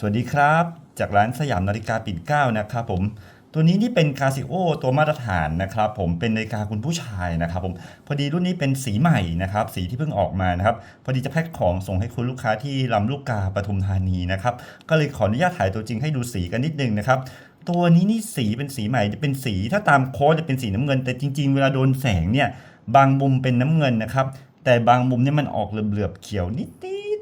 สวัสดีครับ จากร้านสยามนาฬิกาปิ่นเก้านะครับผมตัวนี้นี่เป็นคาซิโอตัวมาตรฐานนะครับผมเป็นนาฬิกาคุณผู้ชายนะครับผมพอดีรุ่นนี้เป็นสีใหม่นะครับสีที่เพิ่งออกมานะครับพอดีจะแพ็คของส่งให้คุณลูกค้าที่ลำลูกกาปทุมธานีนะครับก็เลยขออนุญาตถ่ายตัวจริงให้ดูสีกันนิดนึงนะครับตัวนี้นี่สีเป็นสีใหม่จะเป็นสีถ้าตามโค้ดจะเป็นสีน้ำเงิน แต่จริง ๆ เวลาโดนแสงเนี่ยบางมุมเป็นน้ำเงินนะครับแต่บางมุมเนี่ยมันออกเหลือบๆเขียวนิด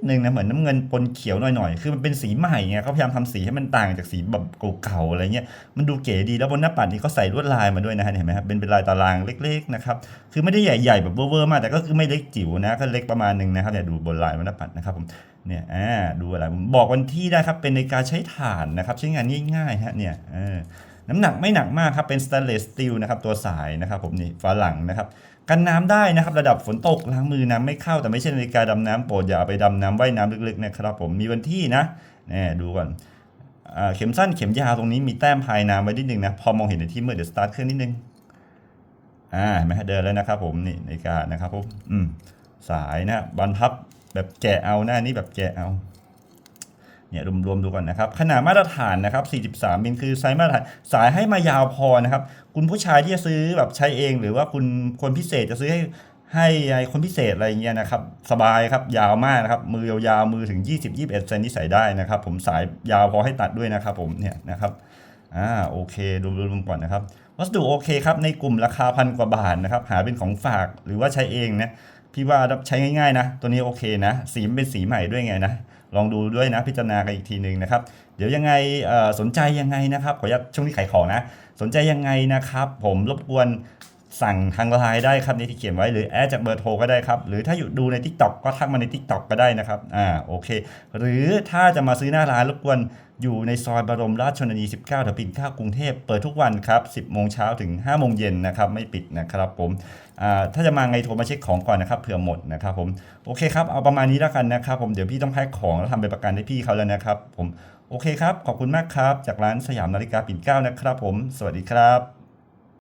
ๆนึงนะเหมือนน้ำเงินปนเขียวหน่อยๆ คือมันเป็นสีใหม่ไงเขาพยายามทำสีให้มันต่างจากสีแบบเก่าๆอะไรเงี้ยมันดูเก๋ดีแล้วบนหน้าปัดนี่เขาใส่ลวดลายมาด้วยนะฮะเห็นไหมครับเป็นเป็นลายตารางเล็กๆนะครับคือไม่ได้ใหญ่ๆแบบเวอร์ๆมากแต่ก็คือไม่เล็กจิ๋วนะก็เล็กประมาณหนึ่งนะครับเนี่ยดูบนลายบนหน้าปัดนะครับผมเนี่ยอ่าดูอะไรผมบอกวันที่ได้ครับเป็นในการใช้ถ่านนะครับใช้งานง่ายๆฮะเนี่ยเออ น้ำหนักไม่หนักมากครับเป็นสแตนเลสสตีลนะครับตัวสายนะครับผมนี่ฝาหลังนะครับกันน้ำได้นะครับระดับฝนตกล้างมือน้ำไม่เข้าแต่ไม่ใช่นาฬิกาดำน้ำโปรดอย่าไปดำน้ำว่ายน้ำลึกๆนะครับผมมีวันที่นะนี่ดูก่อนเข็มสั้นเข็มยาวตรงนี้มีแต้มพายน้ำไว้นิดนึงนะพอมองเห็นในที่มืดเดี๋ยวสตาร์ทเครื่องนิดนึงอ่าไมฮะเดินแล้วนะครับผมนี่นาฬิกานะครับผมอืมสายนะบรรพับแบบแกะเอาหน้านี้แบบแกะเอา เนี่ยรวมๆดูก่อนนะครับ ขนาดมาตรฐานนะครับ 43มิลคือไซส์มาตรฐานสายให้มายาวพอนะครับ คุณผู้ชายที่จะซื้อแบบใช้เอง หรือว่าคุณคนพิเศษจะซื้อให้ให้คนพิเศษอะไรเงี้ยนะครับ สบายครับยาวมากนะครับ มือยาวๆมือถึง 20 21เซนที่ใส่ได้นะครับ ผมสายยาวพอให้ตัดด้วยนะครับ ผมเนี่ยนะครับอ่าโอเครวมๆก่อนนะครับ วัสดุโอเคครับในกลุ่มราคาพันกว่าบาทนะครับ หาเป็นของฝากหรือว่าใช้เองนะพี่ว่าใช้ง่ายๆนะ ตัวนี้โอเคนะ สีมันเป็นสีใหม่ด้วยไงนะ ลองดูด้วยนะพิจารณากันอีกทีหนึ่งนะครับ เดี๋ยวยังไงสนใจยังไงนะครับ ขออนุญาตช่วงนี้ขายของนะ สนใจยังไงนะครับ ผมรบกวน สั่งทางไลน์ได้ครับนี่ที่เขียนไว้หรือแอดจากเบอร์โทรก็ได้ครับ หรือถ้าอยู่ดูใน Tik t o อกก็ทักมาใน Tik t o อกก็ได้นะครับอ่าโอเค หรือถ้าจะมาซื้อหน้าร้านรบกวนอยู่ในซอยบรมราชชนนี 19แถวปิ่นเกล้ากรุงเทพเปิดทุกวันครับ 10 โมงเช้าถึง 5 โมงเย็นนะครับ ไม่ปิดนะครับผมอ่าถ้าจะมาไงโทรมาเช็คของก่อนนะครับเผื่อหมดนะครับผมโอเคครับเอาประมาณนี้แล้วกันนะครับผมเดี๋ยวพี่ต้องแพ็คของแล้วทำเป็นประกันให้พี่เขาแล้วนะครับผมโอเคครับ ขอบคุณมากครับ จากร้านสยามนาฬิกาปิ่นเกล้านะครับผม สวัสดีครับ